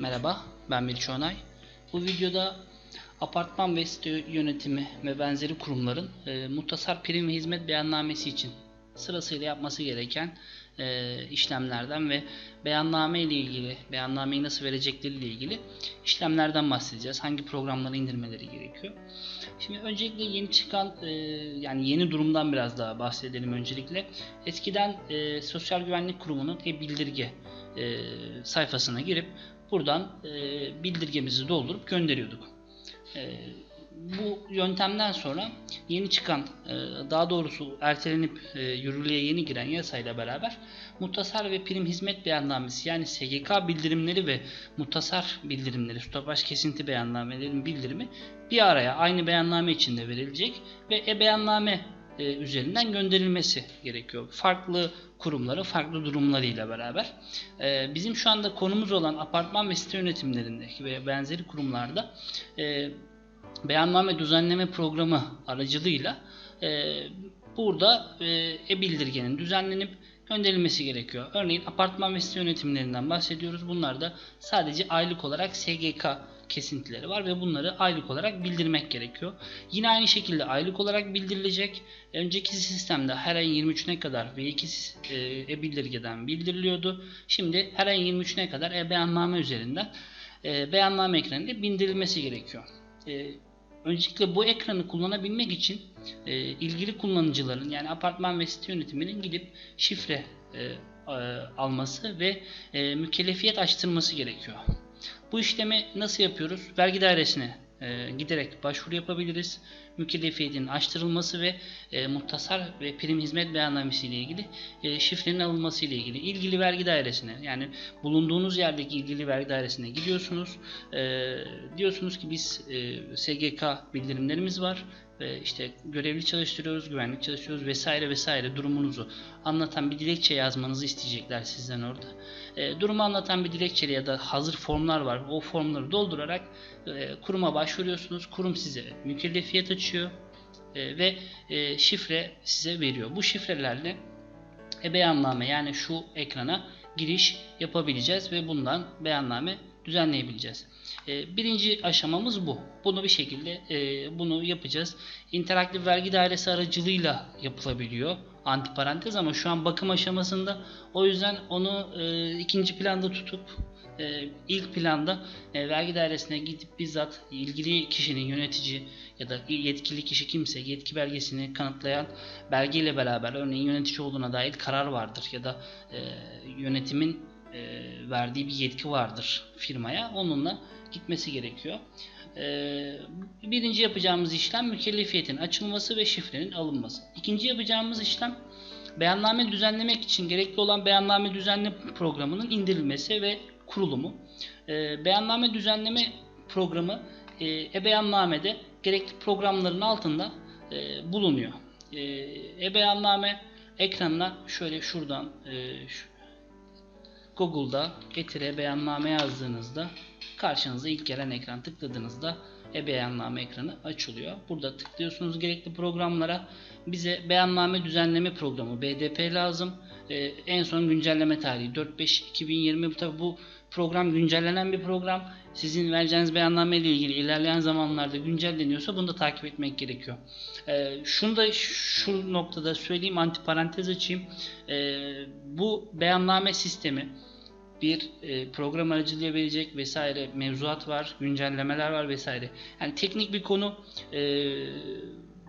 Merhaba, ben Melih Onay. Bu videoda apartman ve site yönetimi ve benzeri kurumların e, muhtasar prim ve hizmet beyannamesi için sırasıyla yapması gereken e, işlemlerden ve beyanname ile ilgili, beyannameyi nasıl verecekleri ile ilgili işlemlerden bahsedeceğiz. Hangi programları indirmeleri gerekiyor. Şimdi öncelikle yeni çıkan e, yani yeni durumdan biraz daha bahsedelim öncelikle. Eskiden e, Sosyal Güvenlik Kurumu'nun e-bildirge e, sayfasına girip buradan e, bildirgemizi doldurup gönderiyorduk. E, bu yöntemden sonra yeni çıkan, e, daha doğrusu ertelenip e, yürürlüğe yeni giren yasayla beraber muhtasar ve prim hizmet beyannamesi yani SGK bildirimleri ve muhtasar bildirimleri, stopaj kesinti beyannamelerin bildirimi bir araya aynı beyanname içinde verilecek ve e-beyanname e, üzerinden gönderilmesi gerekiyor. Farklı kurumların farklı durumlarıyla beraber. E, bizim şu anda konumuz olan apartman ve site yönetimlerindeki ve benzeri kurumlarda e, beyanname düzenleme programı aracılığıyla e, burada e, e-bildirgenin düzenlenip gönderilmesi gerekiyor. Örneğin apartman ve site yönetimlerinden bahsediyoruz. Bunlar da sadece aylık olarak SGK kesintileri var ve bunları aylık olarak bildirmek gerekiyor. Yine aynı şekilde aylık olarak bildirilecek. Önceki sistemde her ayın 23'üne kadar V2 e, e-bildirgeden bildiriliyordu. Şimdi her ayın 23'üne kadar e-beyanname üzerinden e, beyanname ekranıyla bildirilmesi gerekiyor. E, öncelikle bu ekranı kullanabilmek için e, ilgili kullanıcıların yani apartman ve site yönetiminin gidip şifre e, e, alması ve e, mükellefiyet açtırması gerekiyor. Bu işlemi nasıl yapıyoruz? Vergi dairesine e, giderek başvuru yapabiliriz. Mükellefiyetin açtırılması ve e, muhtasar ve prim hizmet beyannamesi ile ilgili e, şifrenin alınması ile ilgili ilgili vergi dairesine yani bulunduğunuz yerdeki ilgili vergi dairesine gidiyorsunuz. E, diyorsunuz ki biz e, SGK bildirimlerimiz var işte görevli çalıştırıyoruz, güvenlik çalışıyoruz vesaire vesaire durumunuzu anlatan bir dilekçe yazmanızı isteyecekler sizden orada. E, durumu anlatan bir dilekçeli ya da hazır formlar var. O formları doldurarak e, kuruma başvuruyorsunuz. Kurum size mükellefiyet açıyor e, ve e, şifre size veriyor. Bu şifrelerle e-beyanname yani şu ekrana giriş yapabileceğiz ve bundan beyanname düzenleyebileceğiz. E, birinci aşamamız bu. Bunu bir şekilde e, bunu yapacağız. İnteraktif vergi dairesi aracılığıyla yapılabiliyor. Antiparantez ama şu an bakım aşamasında. O yüzden onu e, ikinci planda tutup ilk planda vergi dairesine gidip bizzat ilgili kişinin yönetici ya da yetkili kişi kimse yetki belgesini kanıtlayan belgeyle beraber örneğin yönetici olduğuna dair karar vardır ya da yönetimin e, verdiği bir yetki vardır firmaya. Onunla gitmesi gerekiyor. E, birinci yapacağımız işlem mükellefiyetin açılması ve şifrenin alınması. İkinci yapacağımız işlem beyanname düzenlemek için gerekli olan beyanname düzenleme programının indirilmesi ve kurulumu. E, beyanname düzenleme programı e, e-beyannamede gerekli programların altında e, bulunuyor. E, e-beyanname ekranına şöyle şuradan e, şu, Google'da getire beyanname yazdığınızda karşınıza ilk gelen ekran tıkladığınızda e-beyanname ekranı açılıyor. Burada tıklıyorsunuz gerekli programlara. Bize beyanname düzenleme programı BDP lazım. Ee, en son güncelleme tarihi 4.5.2020 tabi bu program güncellenen bir program. Sizin vereceğiniz beyanname ile ilgili ilerleyen zamanlarda güncelleniyorsa bunu da takip etmek gerekiyor. Ee, şunu da şu noktada söyleyeyim antiparantez açayım. Ee, bu beyanname sistemi bir e, program aracılığıyla verecek vesaire mevzuat var, güncellemeler var vesaire. Yani teknik bir konu e,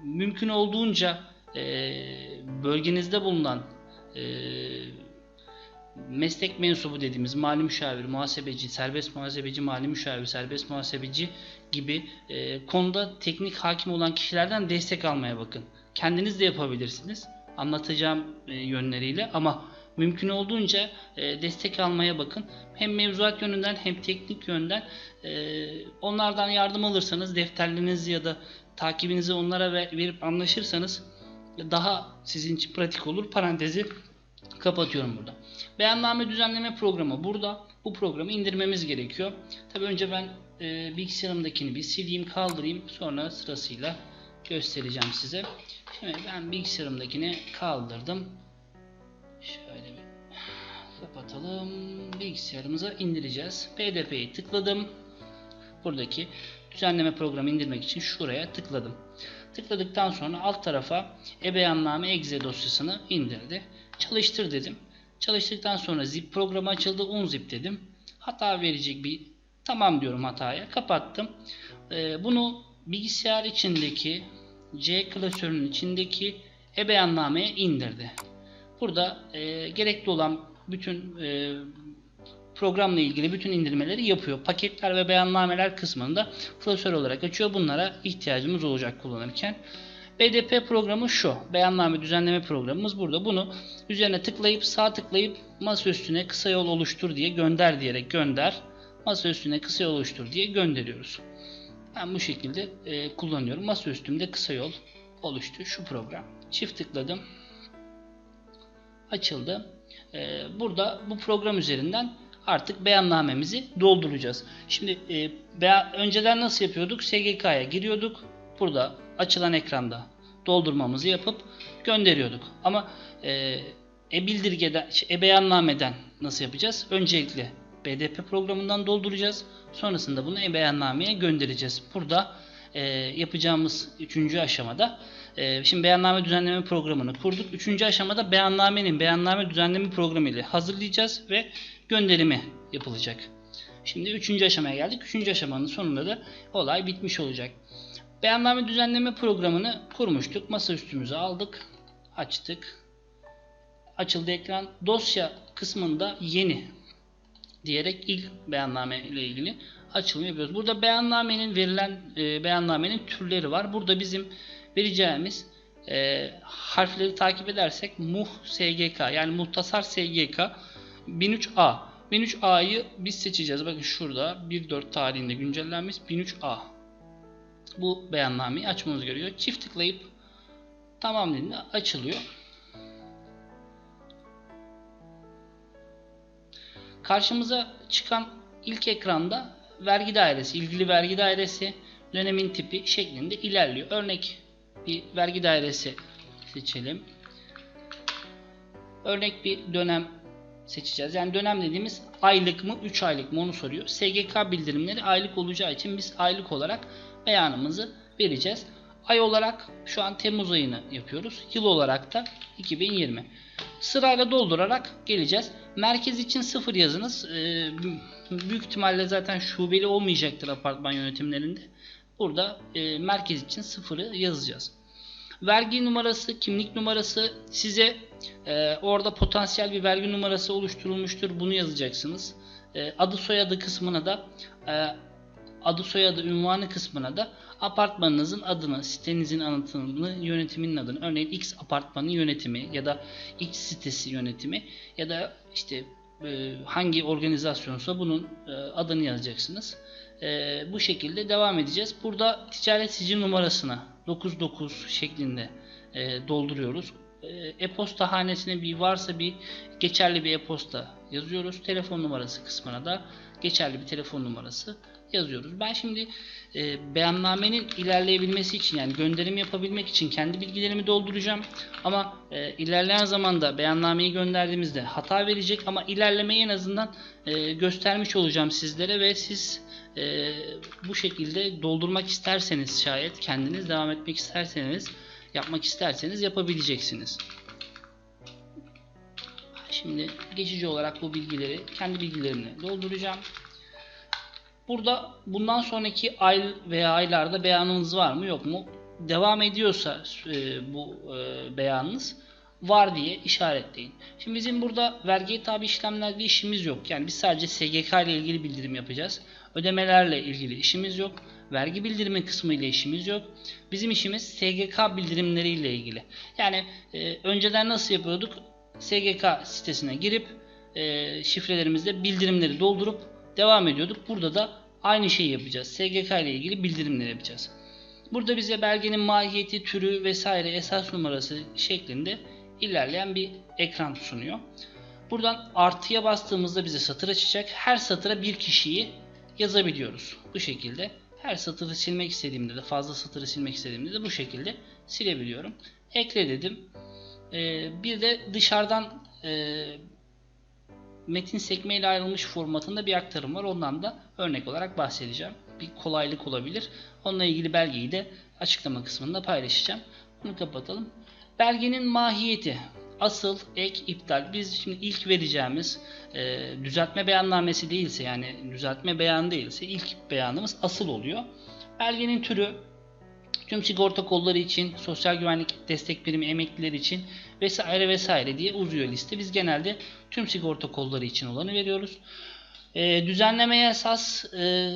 mümkün olduğunca e, bölgenizde bulunan e, meslek mensubu dediğimiz mali müşavir, muhasebeci, serbest muhasebeci, mali müşavir, serbest muhasebeci gibi e, konuda teknik hakim olan kişilerden destek almaya bakın. Kendiniz de yapabilirsiniz anlatacağım e, yönleriyle ama mümkün olduğunca e, destek almaya bakın. Hem mevzuat yönünden hem teknik yönden e, onlardan yardım alırsanız defterlerinizi ya da takibinizi onlara ver, verip anlaşırsanız daha sizin için pratik olur. Parantezi kapatıyorum burada. Beyanname düzenleme programı burada. Bu programı indirmemiz gerekiyor. Tabi önce ben e, bilgisayarımdakini bir sileyim kaldırayım sonra sırasıyla göstereceğim size. Şimdi ben bilgisayarımdakini kaldırdım. Şöyle bir Kapatalım. Bilgisayarımıza indireceğiz. PDF'yi tıkladım. Buradaki düzenleme programı indirmek için şuraya tıkladım. Tıkladıktan sonra alt tarafa ebeyanname exe dosyasını indirdi. Çalıştır dedim. Çalıştıktan sonra zip programı açıldı. Unzip dedim. Hata verecek bir tamam diyorum hataya. Kapattım. Ee, bunu bilgisayar içindeki C klasörünün içindeki ebeyannameye indirdi. Burada e, gerekli olan bütün e, programla ilgili bütün indirmeleri yapıyor. Paketler ve beyannameler kısmında klasör olarak açıyor. Bunlara ihtiyacımız olacak kullanırken. BDP programı şu. Beyanname düzenleme programımız burada. Bunu üzerine tıklayıp sağ tıklayıp masa üstüne kısa yol oluştur diye gönder diyerek gönder. Masa üstüne kısa yol oluştur diye gönderiyoruz. Ben bu şekilde e, kullanıyorum. Masa üstümde kısa yol oluştu. Şu program. Çift tıkladım. Açıldı. E, burada bu program üzerinden artık beyannamemizi dolduracağız. Şimdi e, önceden nasıl yapıyorduk? SGK'ya giriyorduk. Burada açılan ekranda doldurmamızı yapıp gönderiyorduk. Ama e, e-bildirgeden, e-beyannameden nasıl yapacağız? Öncelikle BDP programından dolduracağız. Sonrasında bunu e-beyannameye göndereceğiz. Burada e, yapacağımız üçüncü aşamada e, şimdi beyanname düzenleme programını kurduk. Üçüncü aşamada beyannamenin beyanname düzenleme programı ile hazırlayacağız ve gönderimi yapılacak. Şimdi üçüncü aşamaya geldik. Üçüncü aşamanın sonunda da olay bitmiş olacak. Beyanname düzenleme programını kurmuştuk. Masa üstümüze aldık. Açtık. Açıldı ekran. Dosya kısmında yeni diyerek ilk beyanname ile ilgili açılım yapıyoruz. Burada beyannamenin verilen e, beyannamenin türleri var. Burada bizim vereceğimiz e, harfleri takip edersek muh SGK yani muhtasar SGK 1003A 1003A'yı biz seçeceğiz. Bakın şurada 1.4 tarihinde güncellenmiş 1003A. Bu beyannameyi açmamız gerekiyor. Çift tıklayıp tamam dediğinde açılıyor. Karşımıza çıkan ilk ekranda vergi dairesi, ilgili vergi dairesi, dönemin tipi şeklinde ilerliyor. Örnek bir vergi dairesi seçelim. Örnek bir dönem seçeceğiz. Yani dönem dediğimiz aylık mı 3 aylık mı onu soruyor. SGK bildirimleri aylık olacağı için biz aylık olarak beyanımızı vereceğiz. Ay olarak şu an Temmuz ayını yapıyoruz. Yıl olarak da 2020. Sırayla doldurarak geleceğiz. Merkez için sıfır yazınız. Ee, büyük ihtimalle zaten şubeli olmayacaktır apartman yönetimlerinde. Burada e, merkez için sıfırı yazacağız. Vergi numarası, kimlik numarası size e, orada potansiyel bir vergi numarası oluşturulmuştur. Bunu yazacaksınız. E, adı soyadı kısmına da e, adı soyadı ünvanı kısmına da apartmanınızın adını, sitenizin anlatımını, yönetiminin adını. Örneğin X apartmanı yönetimi ya da X sitesi yönetimi ya da işte e, hangi organizasyonsa bunun e, adını yazacaksınız. E, bu şekilde devam edeceğiz. Burada ticaret sicil numarasını 99 şeklinde e, dolduruyoruz. E, E-posta hanesine bir varsa bir geçerli bir e-posta yazıyoruz. Telefon numarası kısmına da geçerli bir telefon numarası yazıyoruz. Ben şimdi e, beyannamenin ilerleyebilmesi için yani gönderim yapabilmek için kendi bilgilerimi dolduracağım. Ama e, ilerleyen zamanda beyannameyi gönderdiğimizde hata verecek ama ilerlemeyi en azından e, göstermiş olacağım sizlere ve siz e, bu şekilde doldurmak isterseniz şayet kendiniz devam etmek isterseniz yapmak isterseniz yapabileceksiniz. Şimdi geçici olarak bu bilgileri kendi bilgilerimle dolduracağım. Burada bundan sonraki ay veya aylarda beyanınız var mı yok mu? Devam ediyorsa e, bu e, beyanınız var diye işaretleyin. Şimdi bizim burada vergiye tabi işlemlerle işimiz yok. Yani biz sadece SGK ile ilgili bildirim yapacağız. Ödemelerle ilgili işimiz yok. Vergi bildirimi kısmı ile işimiz yok. Bizim işimiz SGK bildirimleri ile ilgili. Yani e, önceden nasıl yapıyorduk? SGK sitesine girip e, şifrelerimizde bildirimleri doldurup devam ediyorduk. Burada da aynı şeyi yapacağız. SGK ile ilgili bildirimleri yapacağız. Burada bize belgenin mahiyeti, türü vesaire esas numarası şeklinde ilerleyen bir ekran sunuyor. Buradan artıya bastığımızda bize satır açacak. Her satıra bir kişiyi yazabiliyoruz. Bu şekilde her satırı silmek istediğimde de fazla satırı silmek istediğimde de bu şekilde silebiliyorum. Ekle dedim. Ee, bir de dışarıdan e, metin sekme ile ayrılmış formatında bir aktarım var. Ondan da örnek olarak bahsedeceğim. Bir kolaylık olabilir. Onunla ilgili belgeyi de açıklama kısmında paylaşacağım. Bunu kapatalım. Belgenin mahiyeti. Asıl, ek, iptal. Biz şimdi ilk vereceğimiz e, düzeltme beyannamesi değilse yani düzeltme beyanı değilse ilk beyanımız asıl oluyor. Belgenin türü tüm sigorta kolları için, sosyal güvenlik destek primi emekliler için vesaire vesaire diye uzuyor liste. Biz genelde tüm sigorta kolları için olanı veriyoruz. E, düzenlemeye esas e,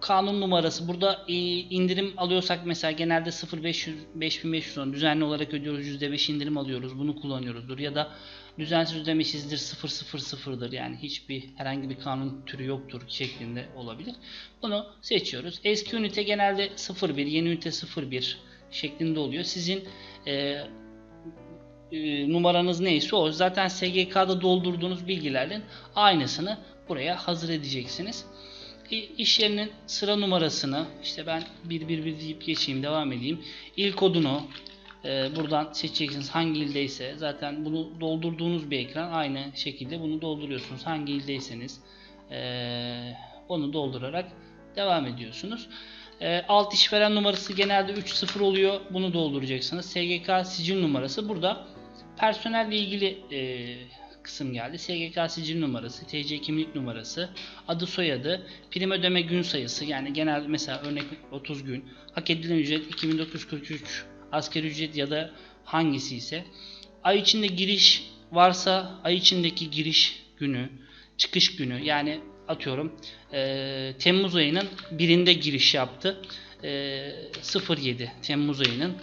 kanun numarası. Burada e, indirim alıyorsak mesela genelde 0500 5500 on düzenli olarak ödüyoruz %5 indirim alıyoruz. Bunu kullanıyoruzdur ya da düzensiz ödemesizdir 000'dır yani hiçbir herhangi bir kanun türü yoktur şeklinde olabilir. Bunu seçiyoruz. Eski ünite genelde 01, yeni ünite 01 şeklinde oluyor. Sizin e, e, numaranız neyse o. Zaten SGK'da doldurduğunuz bilgilerin aynısını buraya hazır edeceksiniz. İ- İş yerinin sıra numarasını işte ben 111 deyip geçeyim devam edeyim. İl kodunu e, buradan seçeceksiniz hangi ildeyse zaten bunu doldurduğunuz bir ekran aynı şekilde bunu dolduruyorsunuz hangi ildeyseniz e, onu doldurarak devam ediyorsunuz. E, alt işveren numarası genelde 30 oluyor. Bunu dolduracaksınız. SGK sicil numarası. Burada personelle ilgili e, kısım geldi. SGK sicil numarası, TC kimlik numarası, adı soyadı, prim ödeme gün sayısı. Yani genel mesela örnek 30 gün, hak edilen ücret 2943 asgari ücret ya da hangisi ise. Ay içinde giriş varsa ay içindeki giriş günü, çıkış günü. Yani atıyorum e, Temmuz ayının birinde giriş yaptı. E, 07 Temmuz ayının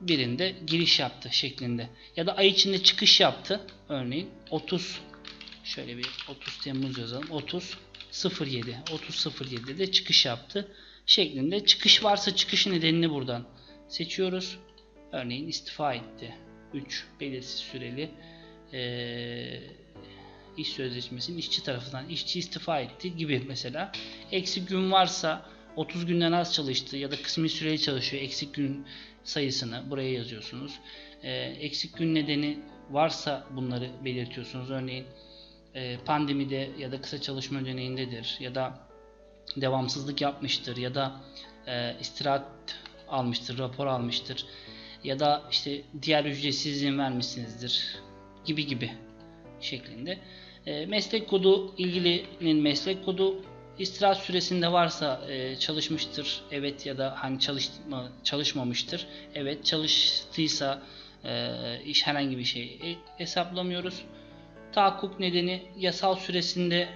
birinde giriş yaptı şeklinde. Ya da ay içinde çıkış yaptı. Örneğin 30 şöyle bir 30 Temmuz yazalım. 30 07 30 07'de de çıkış yaptı şeklinde. Çıkış varsa çıkış nedenini buradan seçiyoruz. Örneğin istifa etti. 3 belirsiz süreli eee iş sözleşmesinin işçi tarafından işçi istifa etti gibi mesela. Eksik gün varsa 30 günden az çalıştı ya da kısmi süreli çalışıyor. Eksik gün sayısını buraya yazıyorsunuz. Ee, eksik gün nedeni varsa bunları belirtiyorsunuz. Örneğin e, pandemide ya da kısa çalışma ödeneğindedir ya da devamsızlık yapmıştır ya da e, istirahat almıştır, rapor almıştır ya da işte diğer ücretsiz izin vermişsinizdir gibi gibi şeklinde. E, meslek kodu ilgilinin meslek kodu istirahat süresinde varsa e, çalışmıştır evet ya da hani çalışma, çalışmamıştır evet çalıştıysa e, iş herhangi bir şey hesaplamıyoruz. Tahakkuk nedeni yasal süresinde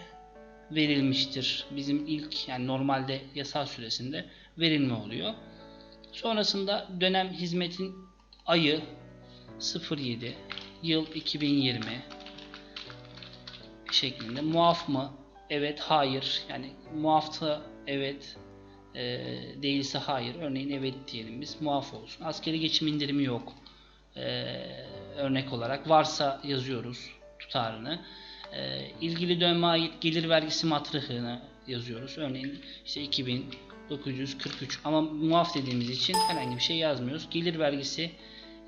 verilmiştir. Bizim ilk yani normalde yasal süresinde verilme oluyor. Sonrasında dönem hizmetin ayı 07 yıl 2020 şeklinde muaf mı? Evet, hayır. Yani muafsa evet, e, değilse hayır. Örneğin evet diyelim biz. Muaf olsun. Askeri geçim indirimi yok. E, örnek olarak varsa yazıyoruz tutarını. E, ilgili döneme ait gelir vergisi matrahını yazıyoruz. Örneğin işte 2943 ama muaf dediğimiz için herhangi bir şey yazmıyoruz. Gelir vergisi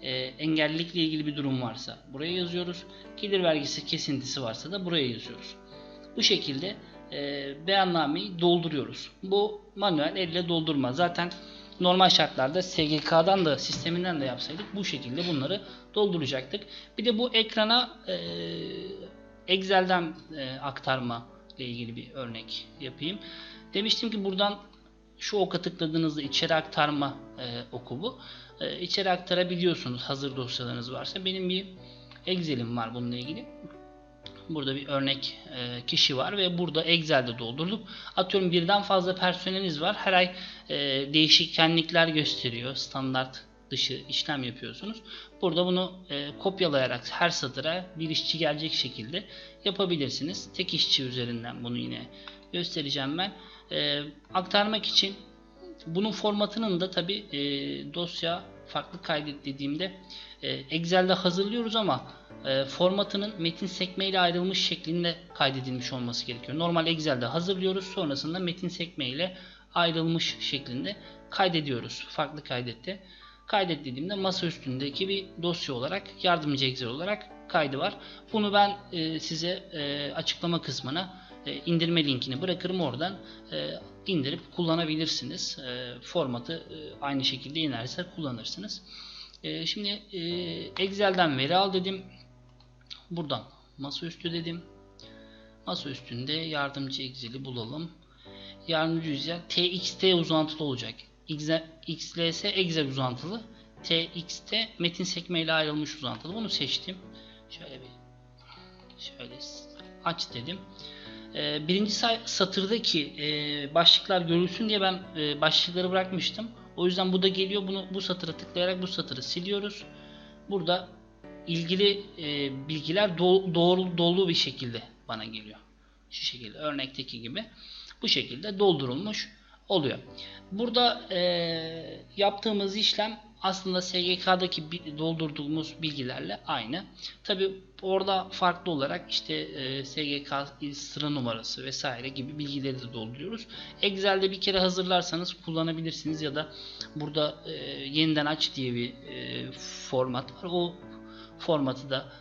e, engellilikle ilgili bir durum varsa buraya yazıyoruz. Gelir vergisi kesintisi varsa da buraya yazıyoruz. Bu şekilde e, beyannameyi dolduruyoruz. Bu manuel elle doldurma. Zaten normal şartlarda SGK'dan da sisteminden de yapsaydık bu şekilde bunları dolduracaktık. Bir de bu ekrana e, Excel'den e, aktarma ile ilgili bir örnek yapayım. Demiştim ki buradan şu oka tıkladığınızda içeri aktarma e, oku bu. E, içeri aktarabiliyorsunuz hazır dosyalarınız varsa. Benim bir Excel'im var bununla ilgili. Burada bir örnek e, kişi var ve burada Excel'de doldurduk. Atıyorum birden fazla personeliniz var. Her ay e, değişkenlikler gösteriyor. Standart dışı işlem yapıyorsunuz. Burada bunu e, kopyalayarak her satıra bir işçi gelecek şekilde yapabilirsiniz. Tek işçi üzerinden bunu yine göstereceğim ben. E, aktarmak için bunun formatının da tabi e, dosya farklı kaydet dediğimde e, Excel'de hazırlıyoruz ama e, formatının metin sekme ile ayrılmış şeklinde kaydedilmiş olması gerekiyor. Normal Excel'de hazırlıyoruz sonrasında metin sekme ile ayrılmış şeklinde kaydediyoruz. Farklı kaydette. Kaydet dediğimde masa üstündeki bir dosya olarak yardımcı Excel olarak kaydı var. Bunu ben e, size e, açıklama kısmına indirme linkini bırakırım oradan e, indirip kullanabilirsiniz. E, formatı e, aynı şekilde inerse kullanırsınız. E, şimdi e, Excel'den veri al dedim. Buradan masaüstü dedim. Masa üstünde yardımcı Excel'i bulalım. Yardımcı Excel TXT uzantılı olacak. XLS Excel uzantılı. TXT metin sekme ile ayrılmış uzantılı. Bunu seçtim. Şöyle bir şöyle aç dedim. Ee, birinci satırdaki e, başlıklar görülsün diye ben e, başlıkları bırakmıştım. O yüzden bu da geliyor. Bunu bu satıra tıklayarak bu satırı siliyoruz. Burada ilgili e, bilgiler do- doğru dolu bir şekilde bana geliyor. Şu şekilde örnekteki gibi bu şekilde doldurulmuş oluyor. Burada e, yaptığımız işlem aslında SGK'daki doldurduğumuz bilgilerle aynı. Tabi orada farklı olarak işte e, SGK sıra numarası vesaire gibi bilgileri de dolduruyoruz. Excel'de bir kere hazırlarsanız kullanabilirsiniz ya da burada e, yeniden aç diye bir e, format var. O formatı da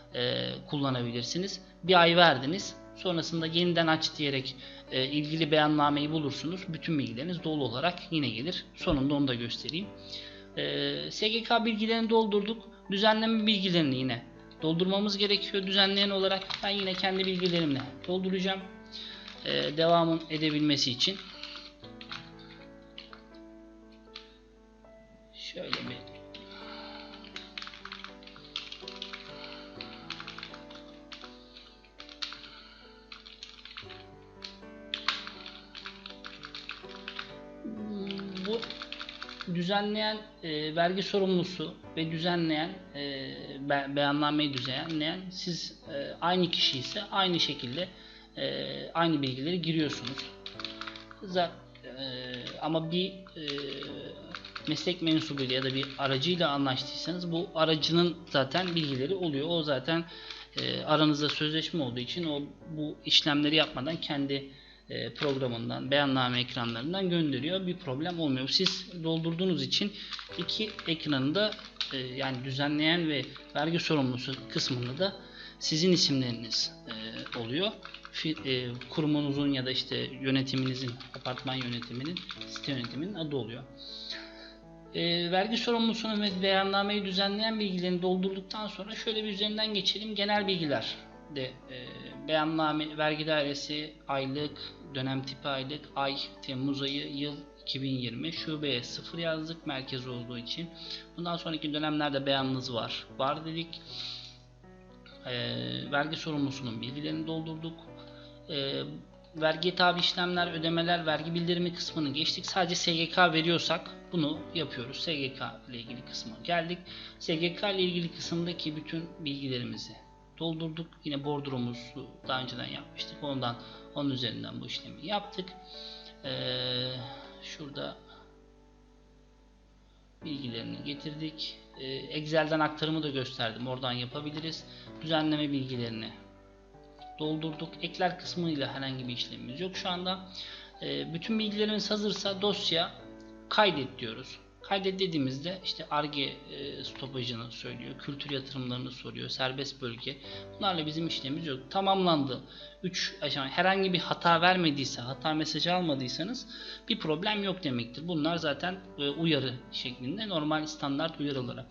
kullanabilirsiniz. Bir ay verdiniz. Sonrasında yeniden aç diyerek e, ilgili beyannameyi bulursunuz. Bütün bilgileriniz dolu olarak yine gelir. Sonunda onu da göstereyim. E, SGK bilgilerini doldurduk. Düzenleme bilgilerini yine doldurmamız gerekiyor. Düzenleyen olarak ben yine kendi bilgilerimle dolduracağım. E, devamın edebilmesi için. Düzenleyen e, vergi sorumlusu ve düzenleyen e, be- beyannameyi düzenleyen siz e, aynı kişi ise aynı şekilde e, aynı bilgileri giriyorsunuz. Za- e, ama bir e, meslek mensubuyla ya da bir aracıyla anlaştıysanız bu aracının zaten bilgileri oluyor. O zaten e, aranızda sözleşme olduğu için o bu işlemleri yapmadan kendi programından, beyanname ekranlarından gönderiyor. Bir problem olmuyor. Siz doldurduğunuz için iki ekranında e, yani düzenleyen ve vergi sorumlusu kısmında da sizin isimleriniz e, oluyor. E, kurumunuzun ya da işte yönetiminizin, apartman yönetiminin, site yönetiminin adı oluyor. E, vergi sorumlusunun ve beyannameyi düzenleyen bilgilerini doldurduktan sonra şöyle bir üzerinden geçelim. Genel bilgiler de e, beyanname, vergi dairesi, aylık, dönem tipi aylık, ay, Temmuz ayı, yıl 2020, şubeye 0 yazdık merkez olduğu için. Bundan sonraki dönemlerde beyanınız var. Var dedik. E, vergi sorumlusunun bilgilerini doldurduk. E, vergi tabi işlemler, ödemeler, vergi bildirimi kısmını geçtik. Sadece SGK veriyorsak bunu yapıyoruz. SGK ile ilgili kısma geldik. SGK ile ilgili kısımdaki bütün bilgilerimizi doldurduk. Yine bordromuzu daha önceden yapmıştık. Ondan onun üzerinden bu işlemi yaptık. Ee, şurada bilgilerini getirdik. Ee, Excel'den aktarımı da gösterdim. Oradan yapabiliriz. Düzenleme bilgilerini doldurduk. Ekler kısmıyla herhangi bir işlemimiz yok şu anda. Ee, bütün bilgilerimiz hazırsa dosya kaydet diyoruz. Kaydet dediğimizde işte ARGE e, stopajını söylüyor, kültür yatırımlarını soruyor, serbest bölge. Bunlarla bizim işlemimiz yok. Tamamlandı. 3 aşama herhangi bir hata vermediyse, hata mesajı almadıysanız bir problem yok demektir. Bunlar zaten e, uyarı şeklinde normal standart uyarıları.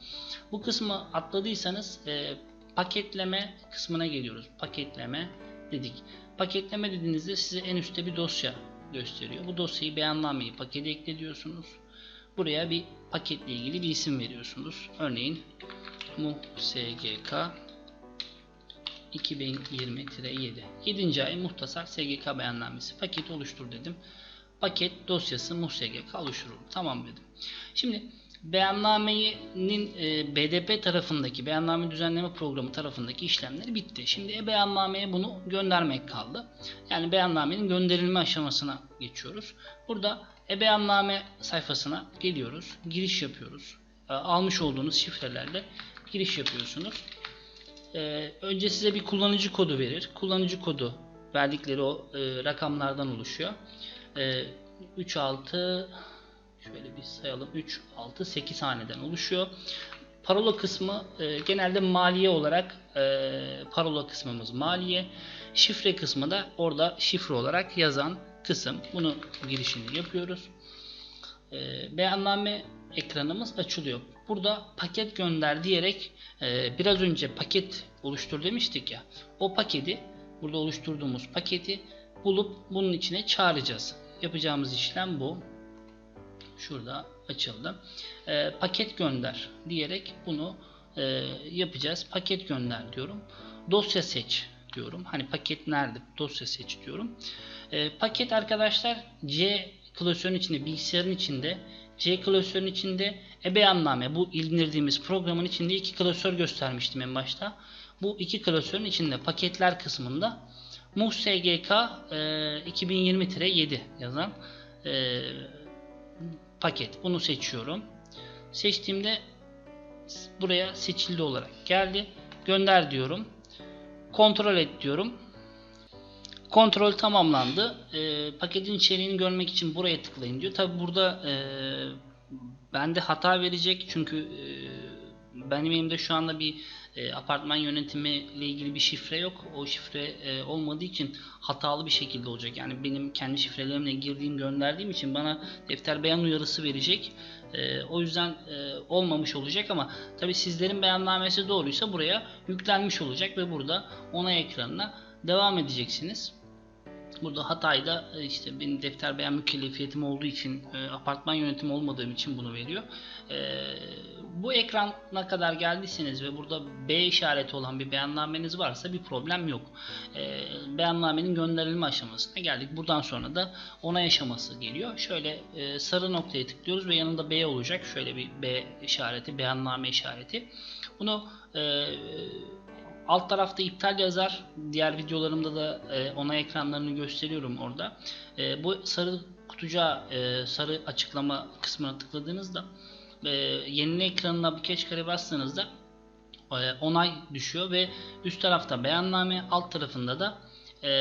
Bu kısmı atladıysanız e, paketleme kısmına geliyoruz. Paketleme dedik. Paketleme dediğinizde size en üstte bir dosya gösteriyor. Bu dosyayı beyannameyi pakete ekle diyorsunuz. Buraya bir paketle ilgili bir isim veriyorsunuz. Örneğin MUSGK 2020-7 7. ay muhtasar SGK beyannamesi paketi oluştur dedim. Paket dosyası MUSGK oluşturuldu. Tamam dedim. Şimdi beyannamenin e, BDP tarafındaki beyanname düzenleme programı tarafındaki işlemleri bitti. Şimdi e-beyannameye bunu göndermek kaldı. Yani beyannamenin gönderilme aşamasına geçiyoruz. Burada e-beyanname sayfasına geliyoruz. Giriş yapıyoruz. E, almış olduğunuz şifrelerle giriş yapıyorsunuz. E, önce size bir kullanıcı kodu verir. Kullanıcı kodu verdikleri o e, rakamlardan oluşuyor. E, 36 şöyle bir sayalım 3 6 8 haneden oluşuyor. parola kısmı e, genelde maliye olarak e, parola kısmımız maliye. Şifre kısmı da orada şifre olarak yazan kısım. Bunu girişini yapıyoruz. E, beyanname ekranımız açılıyor. Burada paket gönder diyerek e, biraz önce paket oluştur demiştik ya. O paketi burada oluşturduğumuz paketi bulup bunun içine çağıracağız. Yapacağımız işlem bu. Şurada açıldı. E, paket gönder diyerek bunu e, yapacağız. Paket gönder diyorum. Dosya seç diyorum. Hani paket nerede? Dosya seç diyorum. E, paket arkadaşlar C klasörün içinde, bilgisayarın içinde, C klasörün içinde ebeyanname bu indirdiğimiz programın içinde iki klasör göstermiştim en başta. Bu iki klasörün içinde paketler kısmında MUSGK e, 2020-7 yazan e, paket. Bunu seçiyorum. Seçtiğimde buraya seçildi olarak geldi. Gönder diyorum. Kontrol et diyorum. Kontrol tamamlandı. E, paketin içeriğini görmek için buraya tıklayın diyor. Tabi burada e, bende hata verecek çünkü e, benim elimde şu anda bir e, apartman yönetimi ile ilgili bir şifre yok. O şifre e, olmadığı için hatalı bir şekilde olacak. Yani benim kendi şifrelerimle girdiğim gönderdiğim için bana defter beyan uyarısı verecek. E, o yüzden e, olmamış olacak ama tabi sizlerin beyannamesi doğruysa buraya yüklenmiş olacak ve burada onay ekranına devam edeceksiniz. Burada Hatay'da e, işte benim defter beyan mükellefiyetim olduğu için e, apartman yönetimi olmadığım için bunu veriyor. E, bu ekrana kadar geldiyseniz ve burada B işareti olan bir beyannameniz varsa bir problem yok. Beyannamenin gönderilme aşamasına geldik. Buradan sonra da onay aşaması geliyor. Şöyle sarı noktaya tıklıyoruz ve yanında B olacak. Şöyle bir B işareti, beyanname işareti. Bunu e, Alt tarafta iptal yazar. Diğer videolarımda da e, onay ekranlarını gösteriyorum orada. E, bu sarı kutucuğa e, sarı açıklama kısmına tıkladığınızda e, yenile ekranına birkaç kere bastığınızda e, onay düşüyor ve üst tarafta beyanname alt tarafında da e,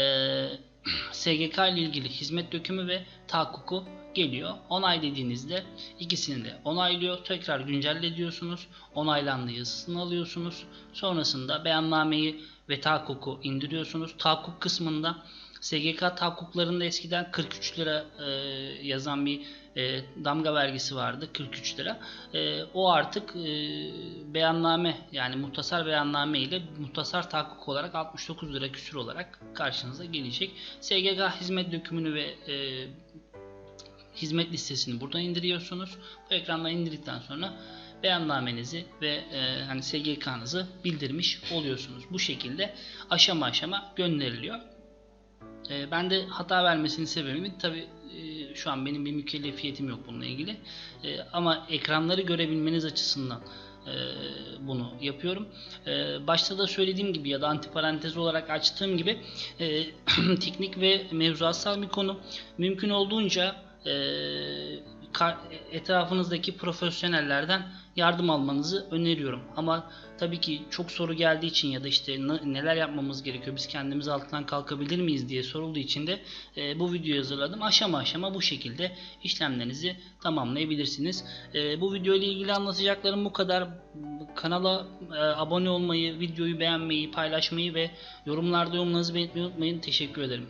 SGK ile ilgili hizmet dökümü ve tahakkuku geliyor. Onay dediğinizde ikisini de onaylıyor. Tekrar güncelle diyorsunuz. Onaylandı yazısını alıyorsunuz. Sonrasında beyannameyi ve tahakkuku indiriyorsunuz. Tahakkuk kısmında SGK tahakkuklarında eskiden 43 lira e, yazan bir e, damga vergisi vardı 43 lira. E, o artık e, beyanname yani muhtasar beyanname ile muhtasar tahakkuk olarak 69 lira küsür olarak karşınıza gelecek. SGK hizmet dökümünü ve e, hizmet listesini buradan indiriyorsunuz. Bu ekrandan indirdikten sonra beyannamenizi ve e, hani SGK'nızı bildirmiş oluyorsunuz. Bu şekilde aşama aşama gönderiliyor. E, ben de hata vermesinin sebebi tabi e, şu an benim bir mükellefiyetim yok bununla ilgili. E, ama ekranları görebilmeniz açısından e, bunu yapıyorum. E, başta da söylediğim gibi ya da antiparantez olarak açtığım gibi e, teknik ve mevzuatsal bir konu. Mümkün olduğunca etrafınızdaki profesyonellerden yardım almanızı öneriyorum. Ama tabii ki çok soru geldiği için ya da işte neler yapmamız gerekiyor, biz kendimiz altından kalkabilir miyiz diye sorulduğu için de e, bu videoyu hazırladım. Aşama aşama bu şekilde işlemlerinizi tamamlayabilirsiniz. E, bu video ile ilgili anlatacaklarım bu kadar. Kanala e, abone olmayı, videoyu beğenmeyi, paylaşmayı ve yorumlarda yorumlarınızı belirtmeyi unutmayın. Teşekkür ederim.